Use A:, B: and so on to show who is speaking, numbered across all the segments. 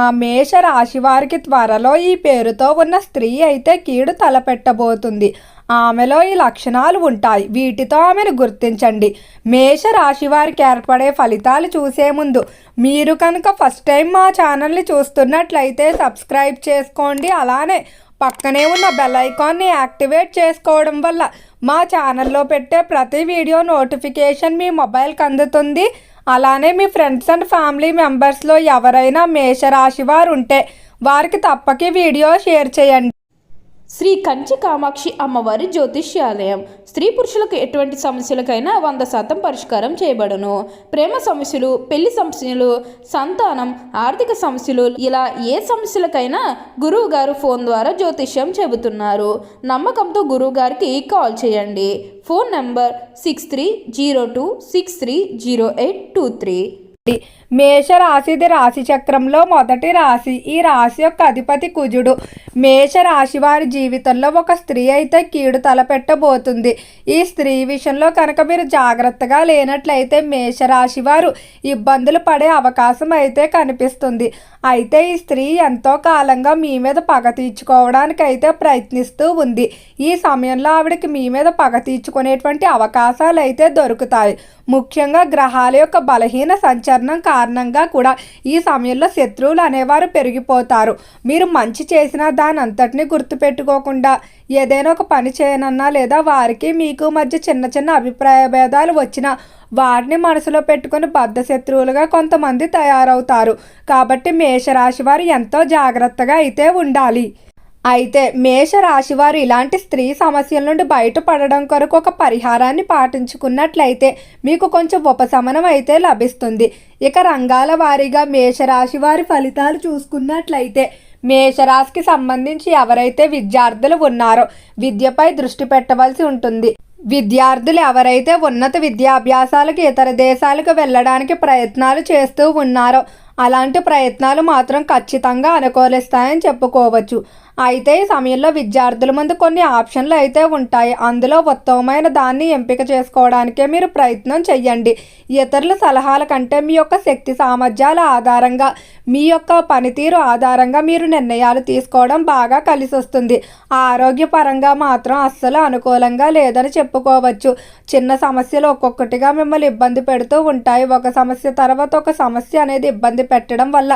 A: ఆ మేష రాశి వారికి త్వరలో ఈ పేరుతో ఉన్న స్త్రీ అయితే కీడు తలపెట్టబోతుంది. ఆమెలో ఈ లక్షణాలు ఉంటాయి. వీటితో ఆమెను గుర్తించండి. మేష రాశి వారికి ఏర్పడే ఫలితాలు చూసే ముందు మీరు కనుక ఫస్ట్ టైం మా ఛానల్ని చూస్తున్నట్లయితే సబ్స్క్రైబ్ చేసుకోండి. అలానే పక్కనే ఉన్న బెల్ ఐకాన్ని యాక్టివేట్ చేసుకోవడం వల్ల మా ఛానల్లో పెట్టే ప్రతి వీడియో నోటిఫికేషన్ మీ మొబైల్కి అందుతుంది. అలానే మీ ఫ్రెండ్స్ అండ్ ఫ్యామిలీ మెంబర్స్లో ఎవరైనా మేషరాశి వారు ఉంటే వారికి తప్పక వీడియో షేర్ చేయండి.
B: శ్రీ కంచి కామాక్షి అమ్మవారి జ్యోతిష్యాలయం. స్త్రీ పురుషులకు ఎటువంటి సమస్యలకైనా వంద శాతం పరిష్కారం చేయబడును. ప్రేమ సమస్యలు పెళ్ళి సమస్యలు సంతానం ఆర్థిక సమస్యలు ఇలా ఏ సమస్యలకైనా గురువు గారు ఫోన్ ద్వారా జ్యోతిష్యం చెబుతున్నారు. నమ్మకంతో గురువు గారికి కాల్ చేయండి. Phone number six three zero two six three zero eight two three.
A: మేష రాశిది రాశి చక్రంలో మొదటి రాశి. ఈ రాశి యొక్క అధిపతి కుజుడు. మేష రాశి వారి జీవితంలో ఒక స్త్రీ అయితే కీడు తలపెట్టబోతుంది. ఈ స్త్రీ విషయంలో కనుక మీరు జాగ్రత్తగా లేనట్లయితే మేషరాశి వారు ఇబ్బందులు పడే అవకాశం అయితే కనిపిస్తుంది. అయితే ఈ స్త్రీ ఎంతో కాలంగా మీ మీద పగ తీర్చుకోవడానికి అయితే ప్రయత్నిస్తూ ఉంది. ఈ సమయంలో ఆవిడకి మీ మీద పగ తీర్చుకునేటువంటి అవకాశాలు అయితే దొరుకుతాయి. ముఖ్యంగా గ్రహాల యొక్క బలహీన సంచలనం కారణంగా కారణంగా కూడా ఈ సమయంలో శత్రువులు అనేవారు పెరిగిపోతారు. మీరు మంచి చేసిన దాని అంతటిని గుర్తుపెట్టుకోకుండా ఏదైనా ఒక పని చేయనన్నా లేదా వారికి మీకు మధ్య చిన్న చిన్న అభిప్రాయ భేదాలు వచ్చినా వారిని మనసులో పెట్టుకుని బద్ధ శత్రువులుగా కొంతమంది తయారవుతారు. కాబట్టి మేషరాశి వారు ఎంతో జాగ్రత్తగా అయితే ఉండాలి. అయితే మేషరాశి వారు ఇలాంటి స్త్రీ సమస్యల నుండి బయటపడడం కొరకు ఒక పరిహారాన్ని పాటించుకున్నట్లయితే మీకు కొంచెం ఉపశమనం అయితే లభిస్తుంది. ఇక రంగాల వారీగా మేషరాశి వారి ఫలితాలు చూసుకున్నట్లయితే మేషరాశికి సంబంధించి ఎవరైతే విద్యార్థులు ఉన్నారో విద్యపై దృష్టి పెట్టవలసి ఉంటుంది. విద్యార్థులు ఎవరైతే ఉన్నత విద్యాభ్యాసాలకు ఇతర దేశాలకు వెళ్ళడానికి ప్రయత్నాలు చేస్తూ ఉన్నారో అలాంటి ప్రయత్నాలు మాత్రం ఖచ్చితంగా అనుకూలిస్తాయని చెప్పుకోవచ్చు. అయితే ఈ సమయంలో విద్యార్థుల ముందు కొన్ని ఆప్షన్లు అయితే ఉంటాయి. అందులో ఉత్తమమైన దాన్ని ఎంపిక చేసుకోవడానికే మీరు ప్రయత్నం చేయండి ఇతరుల సలహాల కంటే మీ యొక్క శక్తి సామర్థ్యాల ఆధారంగా మీ యొక్క పనితీరు ఆధారంగా మీరు నిర్ణయాలు తీసుకోవడం బాగా కలిసి వస్తుంది ఆరోగ్యపరంగా మాత్రం అస్సలు అనుకూలంగా లేదని చెప్పుకోవచ్చు. చిన్న సమస్యలు ఒక్కొక్కటిగా మిమ్మల్ని ఇబ్బంది పెడుతూ ఉంటాయి. ఒక సమస్య తర్వాత ఒక సమస్య అనేది ఇబ్బంది పెట్టడం వల్ల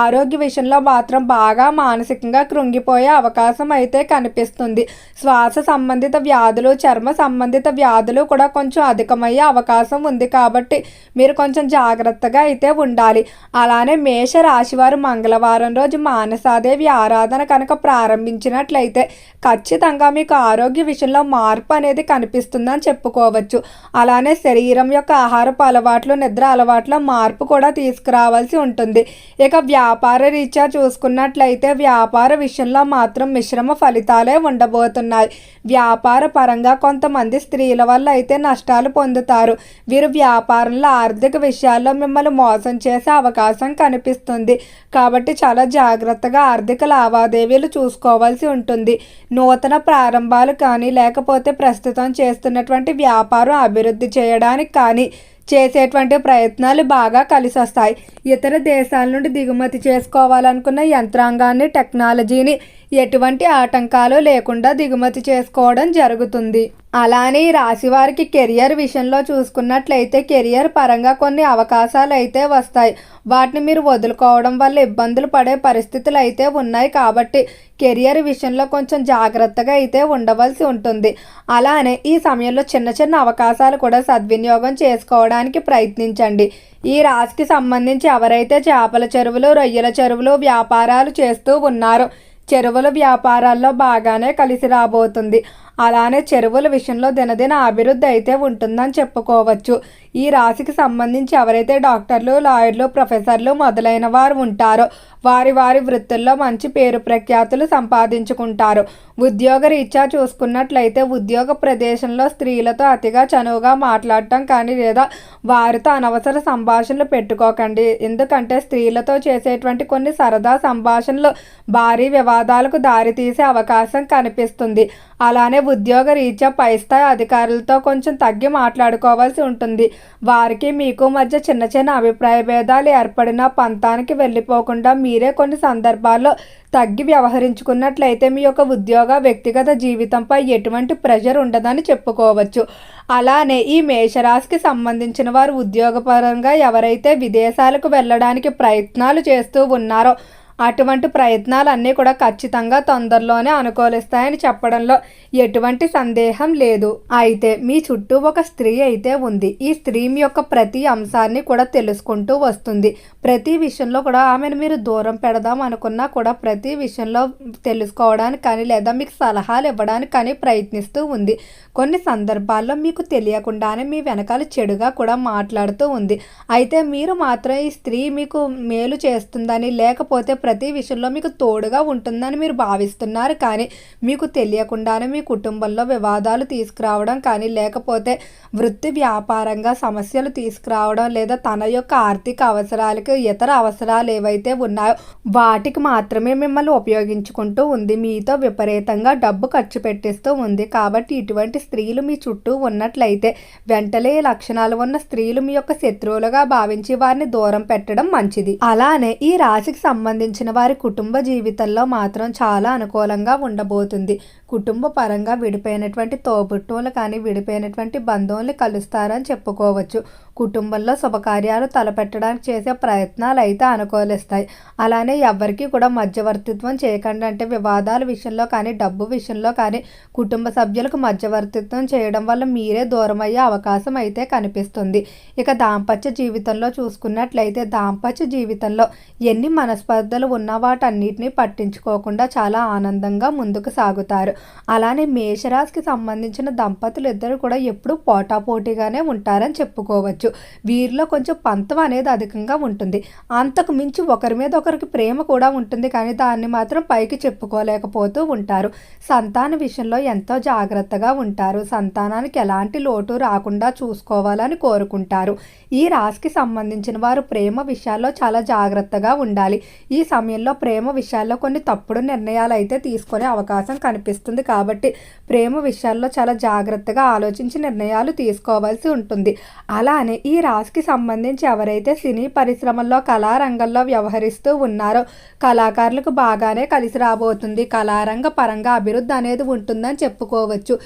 A: ఆరోగ్య విషయంలో మాత్రం బాగా మానసికంగా కృంగిపో కృంగిపోయే అవకాశం అయితే కనిపిస్తుంది. శ్వాస సంబంధిత వ్యాధులు చర్మ సంబంధిత వ్యాధులు కూడా కొంచెం అధికమయ్యే అవకాశం ఉంది కాబట్టి మీరు కొంచెం జాగ్రత్తగా అయితే ఉండాలి. అలానే మేష రాశివారు మంగళవారం రోజు మానసాదేవి ఆరాధన కనుక ప్రారంభించినట్లయితే ఖచ్చితంగా మీకు ఆరోగ్య విషయంలో మార్పు అనేది కనిపిస్తుందని చెప్పుకోవచ్చు. అలానే శరీరం యొక్క ఆహారపు అలవాట్లు నిద్ర అలవాట్ల మార్పు కూడా తీసుకురావాల్సి ఉంటుంది. ఇక వ్యాపార రీత్యా చూసుకున్నట్లయితే వ్యాపార విషయంలో మాత్రం మిశ్రమ ఫలితాలే ఉండబోతున్నాయి. వ్యాపార పరంగా కొంతమంది స్త్రీల వల్ల అయితే నష్టాలు పొందుతారు. వీరు వ్యాపారంలో ఆర్థిక విషయాల్లో మిమ్మల్ని మోసం చేసే అవకాశం కనిపిస్తుంది. కాబట్టి చాలా జాగ్రత్తగా ఆర్థిక లావాదేవీలు చూసుకోవాల్సి ఉంటుంది. నూతన ప్రారంభాలు కానీ లేకపోతే ప్రస్తుతం చేస్తున్నటువంటి వ్యాపారం అభివృద్ధి చేయడానికి కానీ చేసేటువంటి ప్రయత్నాలు బాగా కలిసి వస్తాయి ఇతర దేశాల నుండి దిగుమతి చేసుకోవాలనుకున్న యంత్రాంగాన్ని టెక్నాలజీని ఎటువంటి ఆటంకాలు లేకుండా దిగుమతి చేసుకోవడం జరుగుతుంది. అలానే ఈ రాశి వారికి కెరియర్ విషయంలో చూసుకున్నట్లయితే కెరియర్ పరంగా కొన్ని అవకాశాలు అయితే వస్తాయి. వాటిని మీరు వదులుకోవడం వల్ల ఇబ్బందులు పడే పరిస్థితులు అయితే ఉన్నాయి కాబట్టి కెరియర్ విషయంలో కొంచెం జాగ్రత్తగా అయితే ఉండవలసి ఉంటుంది. అలానే ఈ సమయంలో చిన్న చిన్న అవకాశాలు కూడా సద్వినియోగం చేసుకోవడానికి ప్రయత్నించండి. ఈ రాశికి సంబంధించి ఎవరైతే చేపల చెరువులు రొయ్యల చెరువులు వ్యాపారాలు చేస్తూ ఉన్నారో చెరువుల వ్యాపారాల్లో బాగానే కలిసి రాబోతుంది. అలానే చెరువుల విషయంలో దినదిన అభివృద్ధి అయితే ఉంటుందని చెప్పుకోవచ్చు. ఈ రాశికి సంబంధించి ఎవరైతే డాక్టర్లు లాయర్లు ప్రొఫెసర్లు మొదలైన వారు ఉంటారో వారి వారి వృత్తుల్లో మంచి పేరు ప్రఖ్యాతులు సంపాదించుకుంటారు. ఉద్యోగ రీత్యా చూసుకున్నట్లయితే ఉద్యోగ ప్రదేశంలో స్త్రీలతో అతిగా చనువుగా మాట్లాడటం కానీ లేదా వారితో అనవసర సంభాషణలు పెట్టుకోకండి. ఎందుకంటే స్త్రీలతో చేసేటువంటి కొన్ని సరదా సంభాషణలు భారీ వివాదాలకు దారితీసే అవకాశం కనిపిస్తుంది. అలానే ఉద్యోగ రీత్యా పై స్థాయి అధికారులతో కొంచెం తగ్గి మాట్లాడుకోవాల్సి ఉంటుంది. వారికి మీకు మధ్య చిన్న చిన్న అభిప్రాయ భేదాలు ఏర్పడిన పంతానికి వెళ్ళిపోకుండా మీరే కొన్ని సందర్భాల్లో తగ్గి వ్యవహరించుకున్నట్లయితే మీ యొక్క ఉద్యోగ వ్యక్తిగత జీవితంపై ఎటువంటి ప్రెషర్ ఉండదని చెప్పుకోవచ్చు. అలానే ఈ మేషరాశికి సంబంధించిన వారు ఉద్యోగపరంగా ఎవరైతే విదేశాలకు వెళ్ళడానికి ప్రయత్నాలు చేస్తూ ఉన్నారో అటువంటి ప్రయత్నాలన్నీ కూడా ఖచ్చితంగా తొందరలోనే అనుకూలిస్తాయని చెప్పడంలో ఎటువంటి సందేహం లేదు. అయితే మీ చుట్టూ ఒక స్త్రీ అయితే ఉంది. ఈ స్త్రీ మీ యొక్క ప్రతి అంశాన్ని కూడా తెలుసుకుంటూ వస్తుంది. ప్రతి విషయంలో కూడా ఆమెను మీరు దూరం పెడదాం అనుకున్నా కూడా ప్రతి విషయంలో తెలుసుకోవడానికి కానీ లేదా మీకు సలహాలు ఇవ్వడానికి కానీ ప్రయత్నిస్తూ ఉంది. కొన్ని సందర్భాల్లో మీకు తెలియకుండానే మీ వెనకాల చెడుగా కూడా మాట్లాడుతూ ఉంది. అయితే మీరు మాత్రం ఈ స్త్రీ మీకు మేలు చేస్తుందని లేకపోతే ప్రతి విషయంలో మీకు తోడుగా ఉంటుందని మీరు భావిస్తున్నారు. కానీ మీకు తెలియకుండానే మీ కుటుంబంలో వివాదాలు తీసుకురావడం కానీ లేకపోతే వృత్తి వ్యాపారంగా సమస్యలు తీసుకురావడం లేదా తన యొక్క ఆర్థిక అవసరాలకు ఇతర అవసరాలు ఏవైతే ఉన్నాయో వాటికి మాత్రమే మిమ్మల్ని ఉపయోగించుకుంటూ ఉంది. మీతో విపరీతంగా డబ్బు ఖర్చు పెట్టిస్తూ ఉంది. కాబట్టి ఇటువంటి స్త్రీలు మీ చుట్టూ ఉన్నట్లయితే వెంటనే లక్షణాలు ఉన్న స్త్రీలు మీ యొక్క శత్రువులుగా భావించి వారిని దూరం పెట్టడం మంచిది. అలానే ఈ రాశికి సంబంధించి సంబంధించిన వారి కుటుంబ జీవితంలో మాత్రం చాలా అనుకూలంగా ఉండబోతుంది. కుటుంబ పరంగా విడిపోయినటువంటి తోబుట్టువులు కానీ విడిపోయినటువంటి బంధువుల్ని కలుస్తారని చెప్పుకోవచ్చు. కుటుంబంలో శుభకార్యాలు తలపెట్టడానికి చేసే ప్రయత్నాలు అయితే అనుకూలిస్తాయి. అలానే ఎవరికి కూడా మధ్యవర్తిత్వం చేయకండి అంటే వివాదాల విషయంలో కానీ డబ్బు విషయంలో కానీ కుటుంబ సభ్యులకు మధ్యవర్తిత్వం చేయడం వల్ల మీరే దూరం అయ్యే అవకాశం అయితే కనిపిస్తుంది. ఇక దాంపత్య జీవితంలో చూసుకున్నట్లయితే దాంపత్య జీవితంలో ఎన్ని మనస్పర్ధలు ఉన్న వాటన్నిటిని పట్టించుకోకుండా చాలా ఆనందంగా ముందుకు సాగుతారు. అలానే మేషరాశికి సంబంధించిన దంపతులు ఇద్దరు కూడా ఎప్పుడూ పోటాపోటీగానే ఉంటారని చెప్పుకోవచ్చు. వీరిలో కొంచెం పంతం అనేది అధికంగా ఉంటుంది. అంతకు మించి ఒకరి మీద ఒకరికి ప్రేమ కూడా ఉంటుంది. కానీ దాన్ని మాత్రం పైకి చెప్పుకోలేకపోతూ ఉంటారు. సంతాన విషయంలో ఎంతో జాగ్రత్తగా ఉంటారు. సంతానానికి ఎలాంటి లోటు రాకుండా చూసుకోవాలని కోరుకుంటారు. ఈ రాశికి సంబంధించిన వారు ప్రేమ విషయాల్లో చాలా జాగ్రత్తగా ఉండాలి. ఈ సమయంలో ప్రేమ విషయాల్లో కొన్ని తప్పుడు నిర్ణయాలు అయితే తీసుకునే అవకాశం కనిపిస్తుంది. కాబట్టి ప్రేమ విషయాల్లో చాలా జాగ్రత్తగా ఆలోచించి నిర్ణయాలు తీసుకోవాల్సి ఉంటుంది. అలానే ఈ రాశికి సంబంధించి ఎవరైతే సినీ పరిశ్రమల్లో కళారంగంలో వ్యవహరిస్తూ ఉన్నారో కళాకారులకు బాగానే కలిసి రాబోతుంది. కళారంగ పరంగా అభివృద్ధి అనేది ఉంటుందని చెప్పుకోవచ్చు.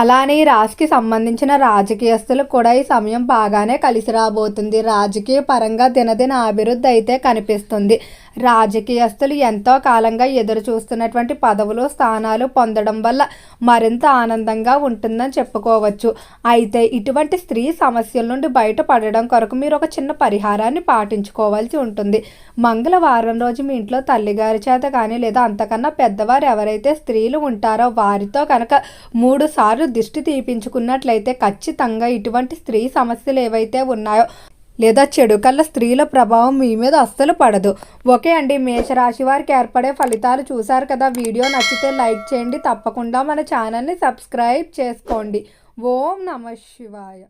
A: అలానే ఈ రాశికి సంబంధించిన రాజకీయస్తులకు కూడా ఈ సమయం బాగానే కలిసి రాబోతుంది. రాజకీయ పరంగా దినదిన అభివృద్ధి అయితే కనిపిస్తుంది. రాజకీయస్తులు ఎంతో కాలంగా ఎదురు చూస్తున్నటువంటి పదవులు స్థానాలు పొందడం వల్ల మరింత ఆనందంగా ఉంటుందని చెప్పుకోవచ్చు. అయితే ఇటువంటి స్త్రీ సమస్యల నుండి బయటపడడం కొరకు మీరు ఒక చిన్న పరిహారాన్ని పాటించుకోవాల్సి ఉంటుంది. మంగళవారం రోజు మీ ఇంట్లో తల్లిగారి చేత కానీ లేదా అంతకన్నా పెద్దవారు ఎవరైతే స్త్రీలు ఉంటారో వారితో కనుక మూడు సార్లు దిష్టి తీపించుకున్నట్లయితే ఖచ్చితంగా ఇటువంటి స్త్రీ సమస్యలు ఏవైతే ఉన్నాయో లేదా చెడు కళ్ళ స్త్రీల ప్రభావం మీ మీద అస్సలు పడదు. ఓకే అండి మేషరాశి వారికి ఏర్పడే ఫలితాలు చూసారు కదా. వీడియో నచ్చితే లైక్ చేయండి. తప్పకుండా మన ఛానల్ని సబ్స్క్రైబ్ చేసుకోండి. ఓం నమ శివాయ.